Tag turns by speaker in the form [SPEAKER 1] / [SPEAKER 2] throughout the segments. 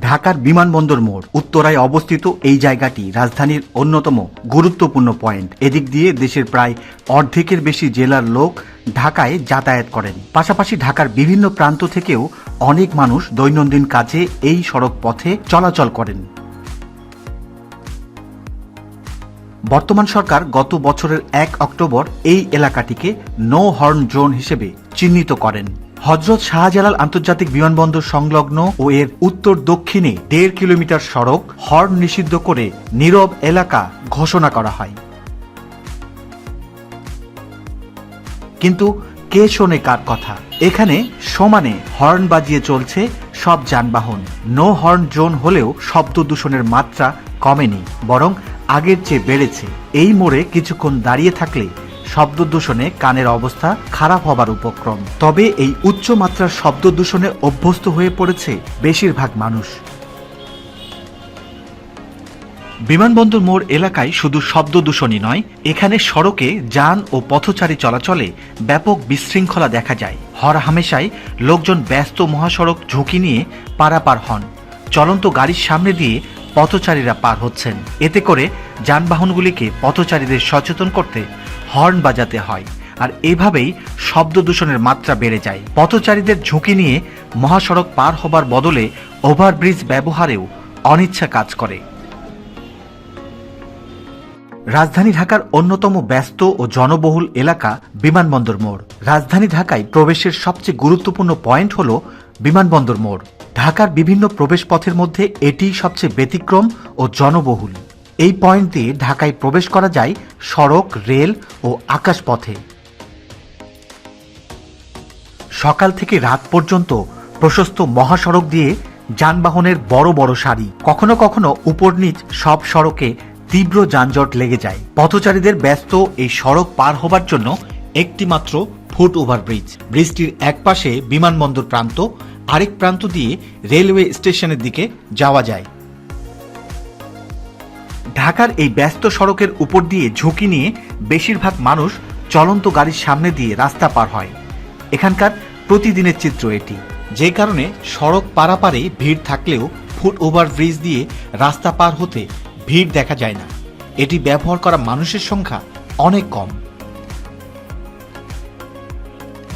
[SPEAKER 1] ঢাকার বিমানবন্দর মোড় উত্তরায় অবস্থিত এই জায়গাটি রাজধানীর অন্যতম গুরুত্বপূর্ণ পয়েন্ট। এদিক দিয়ে দেশের প্রায় অর্ধেকের বেশি জেলার লোক ঢাকায় যাতায়াত করেন। পাশাপাশি ঢাকার বিভিন্ন প্রান্ত থেকেও অনেক মানুষ দৈনন্দিন কাজে এই সড়ক পথে চলাচল করেন। বর্তমান সরকার গত বছরের এক অক্টোবর এই এলাকাটিকে নো হর্ন জোন হিসেবে চিহ্নিত করেন। হজরত শাহজালাল আন্তর্জাতিক বিমানবন্দর সংলগ্ন ও এর উত্তর দক্ষিণে দেড় কিলোমিটার সড়ক হর্ন নিষিদ্ধ করে নীরব এলাকা ঘোষণা করা হয়। কিন্তু কে শোনে কার কথা? এখানে সমানে হর্ন বাজিয়ে চলছে সব যানবাহন। নো হর্ন জোন হলেও শব্দ দূষণের মাত্রা কমেনি, বরং আগের চেয়ে বেড়েছে। এই মোড়ে কিছুক্ষণ দাঁড়িয়ে থাকলে শব্দ দূষণে কানের অবস্থা খারাপ হবার উপক্রম। তবে এই উচ্চ মাত্রার শব্দ দূষণে অভ্যস্ত হয়ে পড়েছে বেশিরভাগ মানুষ। বিমানবন্দর মোড় এলাকায় শুধু শব্দ দূষণই নয়, এখানে সড়কে যান ও পথচারী চলাচলে ব্যাপক বিশৃঙ্খলা দেখা যায়। হর হামেশাই লোকজন ব্যস্ত মহাসড়ক ঝুঁকি নিয়ে পারাপার হন। চলন্ত গাড়ির সামনে দিয়ে পথচারীরা পার হচ্ছেন। এতে করে যানবাহনগুলিকে পথচারীদের সচেতন করতে হর্ন বাজাতে হয়। আর এভাবেই শব্দ দূষণের মাত্রা বেড়ে যায়। পথচারীদের ঝুঁকি নিয়ে মহাসড়ক পার হবার বদলে ওভারব্রিজ ব্যবহারেও অনিচ্ছা কাজ করে। রাজধানী ঢাকার অন্যতম ব্যস্ত ও জনবহুল এলাকা বিমানবন্দর মোড়। রাজধানী ঢাকায় প্রবেশের সবচেয়ে গুরুত্বপূর্ণ পয়েন্ট হল বিমানবন্দর মোড়। ঢাকার বিভিন্ন প্রবেশ পথের মধ্যে এটি সবচেয়ে ব্যতিক্রম ও জনবহুল। এই পয়েন্ট দিয়ে ঢাকায় প্রবেশ করা যায় সড়ক, রেল ও আকাশপথে। সকাল থেকে রাত পর্যন্ত প্রশস্ত মহাসড়ক দিয়ে যানবাহনের বড় বড় সারি। কখনো কখনো উপর নিচ সব সড়কে তীব্র যানজট লেগে যায়। পথচারীদের ব্যস্ত এই সড়ক পার হবার জন্য একটি মাত্র ফুট ওভারব্রিজ। ব্রিজটির এক পাশে বিমানবন্দর প্রান্ত, আরেক প্রান্ত দিয়ে রেলওয়ে স্টেশনের দিকে যাওয়া যায়। ঢাকার এই ব্যস্ত সড়কের উপর দিয়ে ঝুঁকি নিয়ে বেশিরভাগ মানুষ চলন্ত গাড়ির সামনে দিয়ে রাস্তা পার হয়। এখানকার প্রতিদিনের চিত্র এটি। যে কারণে সড়ক পারাপারে ভিড় থাকলেও ফুট ওভার ব্রিজ দিয়ে রাস্তা পার হতে ভিড় দেখা যায় না। এটি ব্যবহার করা মানুষের সংখ্যা অনেক কম।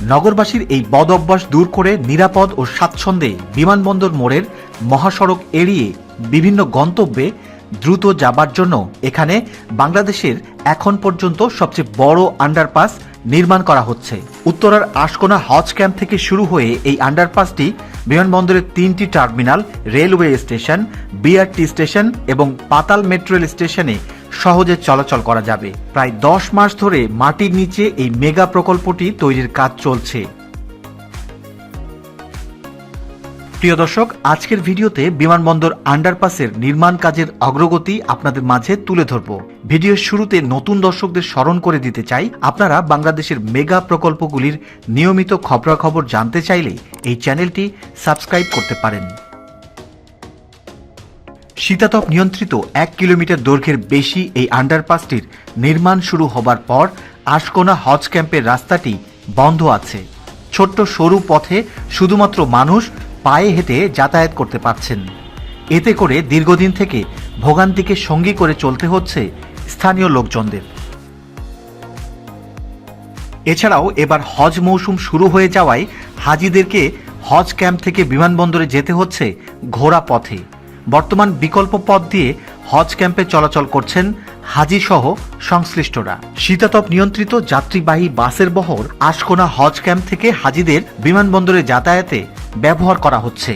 [SPEAKER 1] নগরবাসীর এই বদ অভ্যাস দূর করে নিরাপদ ও স্বাচ্ছন্দ্যে বিমানবন্দর মোড়ের মহাসড়ক এড়িয়ে বিভিন্ন গন্তব্যে দ্রুত যাবার জন্য এখানে বাংলাদেশের এখন পর্যন্ত সবচেয়ে বড় আন্ডারপাস নির্মাণ করা হচ্ছে। উত্তরার আশকোনা হজ ক্যাম্প থেকে শুরু হয়ে এই আন্ডারপাসটি বিমানবন্দরের তিনটি terminal, railway station BRT station এবং পাতাল মেট্রো রেল স্টেশনে সহজে চলাচল করা যাবে। প্রায় দশ মাস ধরে মাটির নিচে এই মেগা প্রকল্পটি তৈরির কাজ চলছে। প্রিয় দর্শক, আজকের ভিডিওতে বিমানবন্দর আন্ডারপাসের নির্মাণ কাজের অগ্রগতি আপনাদের মাঝে তুলে ধরব। ভিডিওর শুরুতে নতুন দর্শকদের স্মরণ করে দিতে চাই, আপনারা বাংলাদেশের মেগা প্রকল্পগুলির নিয়মিত খবরাখবর জানতে চাইলে এই চ্যানেলটি সাবস্ক্রাইব করতে পারেন। শীতাতপ নিয়ন্ত্রিত এক কিলোমিটার দৈর্ঘ্যের বেশি এই আন্ডারপাসটির নির্মাণ শুরু হবার পর আশকোনা হজ ক্যাম্পের রাস্তাটি বন্ধ আছে। ছোট্ট সরু পথে শুধুমাত্র মানুষ পায়ে হেঁটে যাতায়াত করতে পারছেন। এতে করে দীর্ঘদিন থেকে ভোগান্তিকে সঙ্গী করে চলতে হচ্ছে স্থানীয় লোকজনদের। এছাড়াও এবার হজ মৌসুম শুরু হয়ে যাওয়ায় হাজিদেরকে হজ ক্যাম্প থেকে বিমানবন্দরে যেতে হচ্ছে ঘোড়া পথে। বর্তমান বিকল্প পথ দিয়ে হজ ক্যাম্পে চলাচল করছেন হাজি সহ সংশ্লিষ্টরা। শীতাতপ নিয়ন্ত্রিত যাত্রীবাহী বাসের বহর আশকোনা হজ ক্যাম্প থেকে হাজিদের বিমানবন্দরে যাতায়াতে ব্যবহার করা হচ্ছে।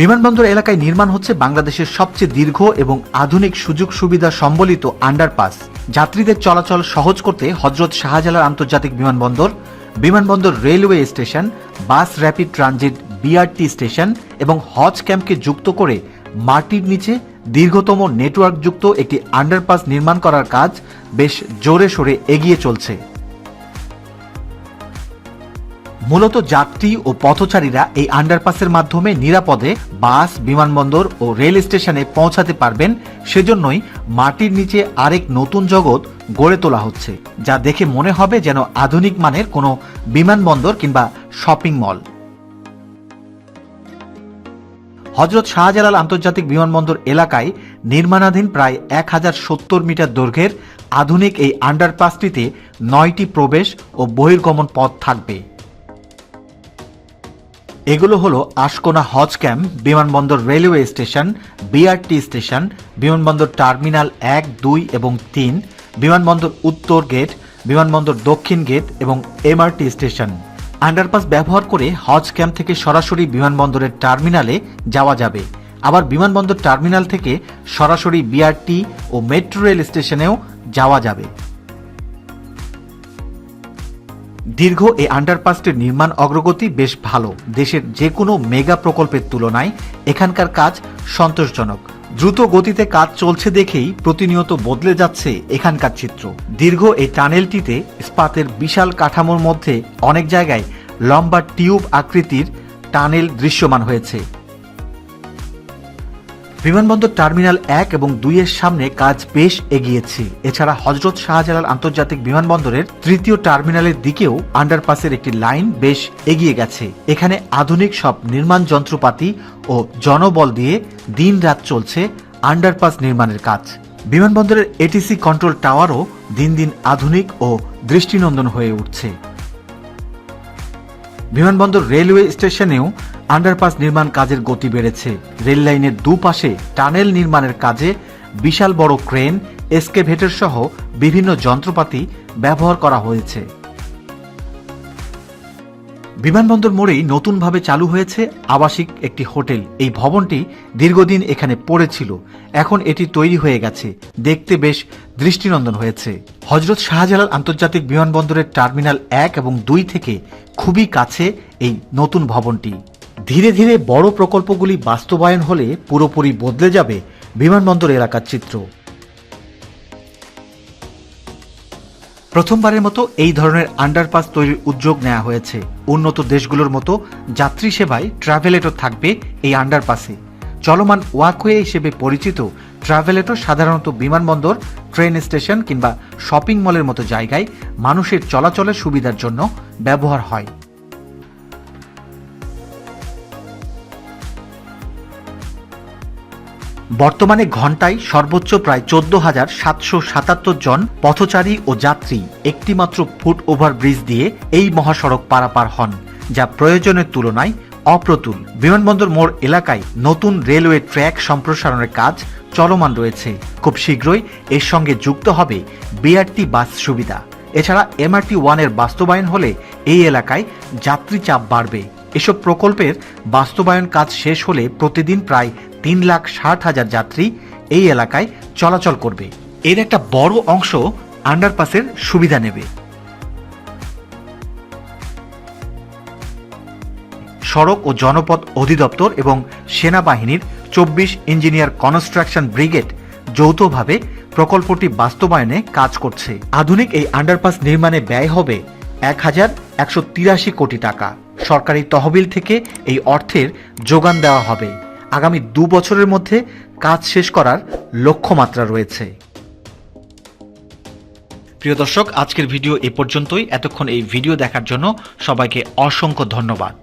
[SPEAKER 1] বিমানবন্দর এলাকায় নির্মাণ হচ্ছে বাংলাদেশের সবচেয়ে দীর্ঘ এবং আধুনিক সুযোগ সুবিধা সম্বলিত আন্ডারপাস। যাত্রীদের চলাচল সহজ করতে হজরত শাহজালাল আন্তর্জাতিক বিমানবন্দর বিমানবন্দর railway station, bus rapid transit BRT station এবং হজ ক্যাম্পকে যুক্ত করে মাটির নিচে দীর্ঘতম নেটওয়ার্কযুক্ত একটি আন্ডারপাস নির্মাণ করার কাজ বেশ জোরে সোরে এগিয়ে চলছে। মূলত যাত্রী ও পথচারীরা এই আন্ডারপাসের মাধ্যমে নিরাপদে বাস, বিমানবন্দর ও রেল স্টেশনে পৌঁছাতে পারবেন। সেজন্যই মাটির নিচে আরেক নতুন জগৎ গড়ে তোলা হচ্ছে, যা দেখে মনে হবে যেন আধুনিক মানের কোনো বিমানবন্দর কিংবা শপিং মল হজরত শাহজালাল আন্তর্জাতিক বিমানবন্দর এলাকায় নির্মাণাধীন প্রায় এক হাজার সত্তর মিটার দৈর্ঘ্যের আধুনিক এই আন্ডারপাসটিতে নয়টি প্রবেশ ও বহির্গমন পথ থাকবে। এগুলো হলো আশকোনা হজ ক্যাম্প, বিমানবন্দর রেলওয়ে স্টেশন, বিআরটি স্টেশন, বিমানবন্দর টার্মিনাল এক, দুই এবং তিন, বিমানবন্দর উত্তর গেট, বিমানবন্দর দক্ষিণ গেট এবং এমআরটি স্টেশন। আন্ডারপাস ব্যবহার করে হজ ক্যাম্প থেকে সরাসরি বিমানবন্দরের টার্মিনালে যাওয়া যাবে। আবার বিমানবন্দর টার্মিনাল থেকে সরাসরি বিআরটি ও মেট্রো রেল স্টেশনেও যাওয়া যাবে। দীর্ঘ এই আন্ডারপাসটির নির্মাণ অগ্রগতি বেশ ভালো। দেশের যে কোনো মেগা প্রকল্পের তুলনায় এখানকার কাজ সন্তোষজনক। দ্রুত গতিতে কাজ চলছে দেখেই প্রতিনিয়ত বদলে যাচ্ছে এখানকার চিত্র। দীর্ঘ এই টানেলটিতে ইস্পাতের বিশাল কাঠামোর মধ্যে অনেক জায়গায় লম্বা টিউব আকৃতির টানেল দৃশ্যমান হয়েছে। বিমানবন্দর টার্মিনাল এক এবং দুইয়ের সামনে কাজ বেশ এগিয়েছে। এছাড়া হজরত শাহজালাল আন্তর্জাতিক বিমানবন্দরের তৃতীয় টার্মিনালের দিকেও আন্ডারপাসের একটি লাইন বেশ এগিয়ে গেছে। এখানে আধুনিক সব নির্মাণ যন্ত্রপাতি ও জনবল দিয়ে দিন রাত চলছে আন্ডারপাস নির্মাণের কাজ। বিমানবন্দরের এটিসি কন্ট্রোল টাওয়ারও দিন দিন আধুনিক ও দৃষ্টিনন্দন হয়ে উঠছে। বিমানবন্দর রেলওয়ে স্টেশনেও আন্ডারপাস নির্মাণ কাজের গতি বেড়েছে। রেল লাইনের দুপাশে টানেল নির্মাণের কাজে বিশাল বড় ক্রেন, এসকেভেটর সহ বিভিন্ন যন্ত্রপাতি ব্যবহার করা হয়েছে। বিমানবন্দর মোড়েই নতুনভাবে চালু হয়েছে আবাসিক একটি হোটেল। এই ভবনটি দীর্ঘদিন এখানে পড়েছিল। এখন এটি তৈরি হয়ে গেছে। দেখতে বেশ দৃষ্টিনন্দন হয়েছে। হজরত শাহজালাল আন্তর্জাতিক বিমানবন্দরের টার্মিনাল এক এবং দুই থেকে খুবই কাছে এই নতুন ভবনটি। ধীরে ধীরে বড় প্রকল্পগুলি বাস্তবায়ন হলে পুরোপুরি বদলে যাবে বিমানবন্দর এলাকার চিত্র। প্রথমবারের মতো এই ধরনের আন্ডারপাস তৈরির উদ্যোগ নেওয়া হয়েছে। উন্নত দেশগুলোর মতো যাত্রী সেবায় ট্রাভেলেটর থাকবে এই আন্ডারপাসে চলমান ওয়াকওয়ে হিসেবে পরিচিত ট্রাভেলেটর সাধারণত বিমানবন্দর ট্রেন স্টেশন কিংবা শপিং মলের মতো জায়গায় মানুষের চলাচলের সুবিধার জন্য ব্যবহার হয়। বর্তমানে ঘন্টায় সর্বোচ্চ প্রায় চোদ্দ হাজার সাতশো সাতাত্তর জন পথচারী ও যাত্রী একটিমাত্র ফুট ওভার ব্রিজ দিয়ে এই মহাসড়ক পারাপার হন, যা প্রয়োজনের তুলনায় অপ্রতুল। বিমানবন্দর মোড় এলাকায় নতুন রেলওয়ে ট্র্যাক সম্প্রসারণের কাজ চলমান রয়েছে। খুব শীঘ্রই এর সঙ্গে যুক্ত হবে বিআরটি বাস সুবিধা। এছাড়া এমআরটি ওয়ানের বাস্তবায়ন হলে এই এলাকায় যাত্রী চাপ বাড়বে। এসব প্রকল্পের বাস্তবায়ন কাজ শেষ হলে প্রতিদিন প্রায় তিন লাখ ষাট হাজার যাত্রী এই এলাকায় চলাচল করবে। এর একটা বড় অংশ আন্ডারপাসের সুবিধা নেবে। সড়ক ও জনপথ অধিদপ্তর এবং সেনাবাহিনীর চব্বিশ ইঞ্জিনিয়ার কনস্ট্রাকশন ব্রিগেড যৌথভাবে প্রকল্পটি বাস্তবায়নে কাজ করছে। আধুনিক এই আন্ডারপাস নির্মাণে ব্যয় হবে এক হাজার একশো তিরাশি কোটি টাকা। সরকারি তহবিল থেকে এই অর্থের যোগান দেওয়া হবে। আগামী দু বছরের মধ্যে কাজ শেষ করার লক্ষ্যমাত্রা রয়েছে। প্রিয় দর্শক, আজকের ভিডিও এ পর্যন্তই। এতক্ষণ এই ভিডিও দেখার জন্য সবাইকে অসংখ্য ধন্যবাদ।